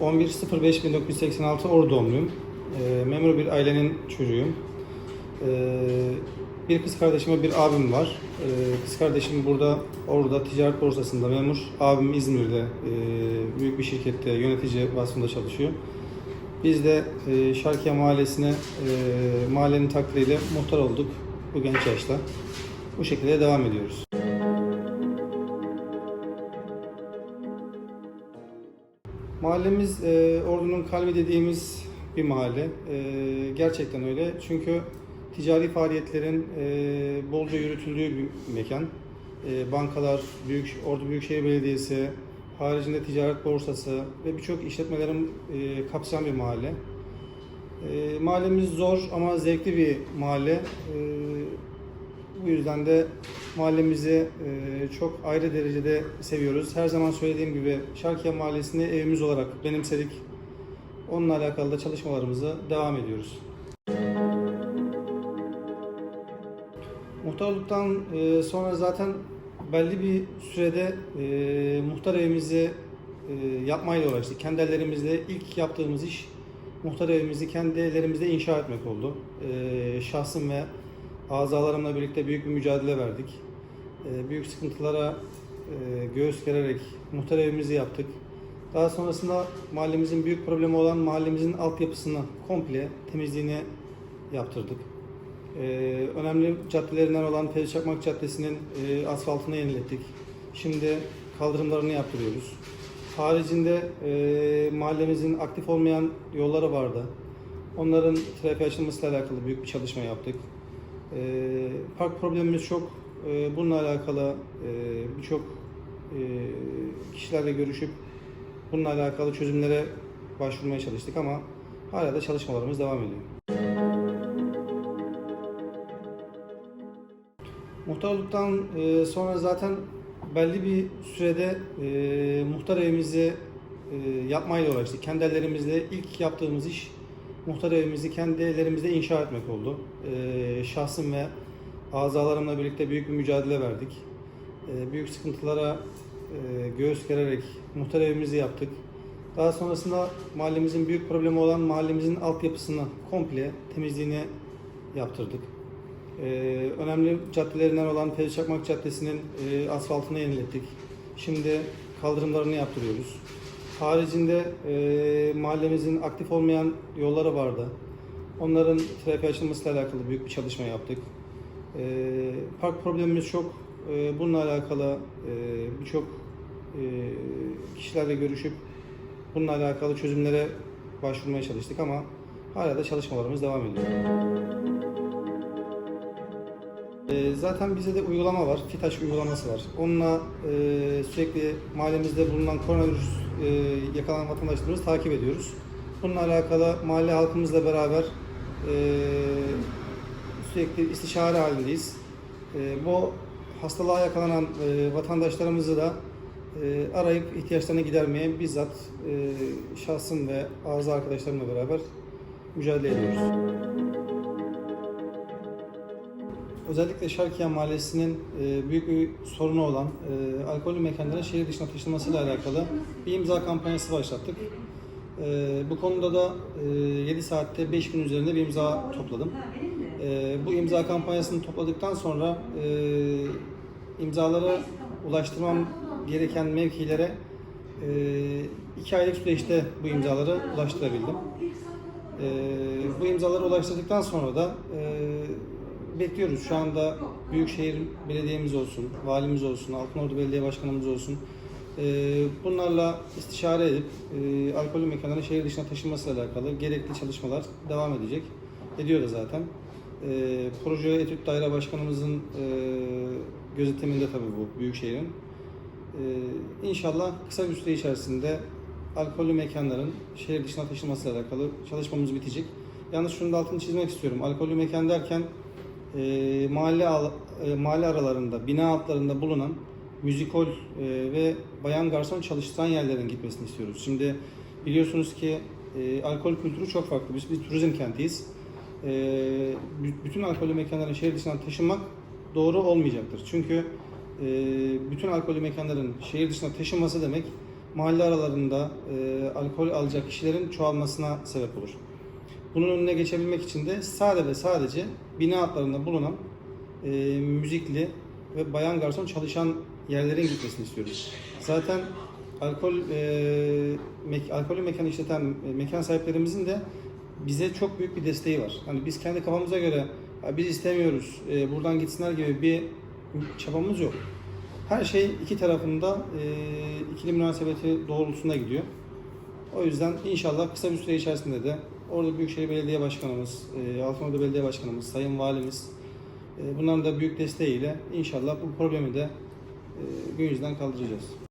11.05.1986 Ordu doğumluyum. Ee, memur bir ailenin çocuğuyum. Ee, bir kız kardeşim ve bir abim var. Ee, kız kardeşim burada Ordu'da ticaret borsasında memur. Abim İzmir'de e, büyük bir şirkette yönetici vasfında çalışıyor. Biz de e, Şarkiye Mahallesi'ne e, mahallenin takdiriyle muhtar olduk bu genç yaşta. Bu şekilde devam ediyoruz. Mahallemiz e, Ordu'nun kalbi dediğimiz bir mahalle. E, gerçekten öyle. Çünkü ticari faaliyetlerin e, bolca yürütüldüğü bir mekan. E, bankalar, Büyük, Ordu Büyükşehir Belediyesi, haricinde ticaret borsası ve birçok işletmelerin e, kapsayan bir mahalle. E, mahallemiz zor ama zevkli bir mahalle. E, bu yüzden de mahallemizi e, çok ayrı derecede seviyoruz. Her zaman söylediğim gibi Şarkiye Mahallesi'ni evimiz olarak benimsedik. Onunla alakalı da çalışmalarımızı devam ediyoruz. Muhtarlıktan e, sonra zaten belli bir sürede e, muhtar evimizi yapmayla uğraştık. Kendi ellerimizle ilk yaptığımız iş muhtar evimizi kendi ellerimizde inşa etmek oldu. Şahsım ve azalarımla birlikte büyük bir mücadele verdik. E, büyük sıkıntılara e, göğüs gererek muhtar evimizi yaptık. Daha sonrasında mahallemizin büyük problemi olan mahallemizin altyapısını komple temizliğini yaptırdık. Ee, önemli caddelerinden olan Fevzi Çakmak Caddesi'nin e, asfaltını yenilettik. Şimdi kaldırımlarını yaptırıyoruz. Haricinde e, mahallemizin aktif olmayan yolları vardı. Onların trafiğe açılmasıyla alakalı büyük bir çalışma yaptık. E, park problemimiz çok. E, bununla alakalı e, birçok e, kişilerle görüşüp bununla alakalı çözümlere başvurmaya çalıştık ama hala da çalışmalarımız devam ediyor. Muhtarlıktan e, sonra zaten belli bir sürede e, muhtar evimizi e, yapmayla uğraştık. Kendi ellerimizle ilk yaptığımız iş muhtar evimizi kendi ellerimizde inşa etmek oldu. E, şahsım ve azalarımla birlikte büyük bir mücadele verdik. E, büyük sıkıntılara e, göğüs gererek muhtar evimizi yaptık. Daha sonrasında mahallemizin büyük problemi olan mahallemizin altyapısını komple temizliğini yaptırdık. Ee, önemli caddelerinden olan Fevzi Çakmak Caddesi'nin e, asfaltını yenilettik. Şimdi kaldırımlarını yaptırıyoruz. Haricinde e, mahallemizin aktif olmayan yolları vardı. Onların trafiğe açılmasıyla alakalı büyük bir çalışma yaptık. E, park problemimiz çok. E, bununla alakalı e, birçok e, kişilerle görüşüp bununla alakalı çözümlere başvurmaya çalıştık ama hala da çalışmalarımız devam ediyor. Ee, Zaten bize de uygulama var, FİTAŞ uygulaması var. Onunla e, sürekli mahallemizde bulunan koronavirüs e, yakalanan vatandaşlarımızı takip ediyoruz. Bununla alakalı mahalle halkımızla beraber e, sürekli istişare halindeyiz. E, bu hastalığa yakalanan e, vatandaşlarımızı da e, arayıp ihtiyaçlarını gidermeye bizzat e, şahsım ve ağzı arkadaşlarımla beraber mücadele ediyoruz. Özellikle Şarkiye Mahallesi'nin e, büyük bir sorunu olan e, alkollü mekanların şehir dışına taşınmasıyla alakalı bir imza kampanyası başlattık. E, bu konuda da e, 7 saatte 5 gün üzerinde bir imza topladım. E, bu imza kampanyasını topladıktan sonra e, imzaları ulaştırmam gereken mevkilere 2 aylık süreçte bu imzaları ulaştırabildim. E, bu imzaları ulaştırdıktan sonra da e, bekliyoruz. Şu anda Büyükşehir Belediyemiz olsun, valimiz olsun, Altınordu Belediye Başkanımız olsun. e, bunlarla istişare edip e, alkollü mekanların şehir dışına taşınmasıyla alakalı gerekli çalışmalar devam edecek. Ediyor da zaten. E, proje etüt daire başkanımızın gözetiminde tabii bu Büyükşehir'in. İnşallah kısa bir süre içerisinde alkollü mekanların şehir dışına taşınmasıyla alakalı çalışmamız bitecek. Yalnız şunun da altını çizmek istiyorum. Alkollü mekan derken e, mahalle al- e, mahalle aralarında, bina altlarında bulunan müzikol e, ve bayan garson çalıştıran yerlerin gitmesini istiyoruz. Şimdi biliyorsunuz ki e, alkol kültürü çok farklı. Biz bir turizm kentiyiz. E, bü- bütün alkollü mekanların şehir dışına taşınmak doğru olmayacaktır. Çünkü e, bütün alkollü mekanların şehir dışına taşınması demek mahalle aralarında e, alkol alacak kişilerin çoğalmasına sebep olur. Bunun önüne geçebilmek için de sade ve sadece bina altlarında bulunan e, müzikli ve bayan garson çalışan yerlerin gitmesini istiyoruz. Zaten alkol e, mek, alkolü mekan işleten e, mekan sahiplerimizin de bize çok büyük bir desteği var. Hani biz kendi kafamıza göre "Ya biz istemiyoruz, e, buradan gitsinler gibi bir çabamız yok. Her şey iki tarafında e, ikili münasebeti doğrultusunda gidiyor. O yüzden inşallah kısa bir süre içerisinde de orada Büyükşehir Belediye Başkanımız, e, Altınordu Belediye Başkanımız, Sayın Valimiz e, bunların da büyük desteğiyle inşallah bu problemi de e, gün yüzünden kaldıracağız.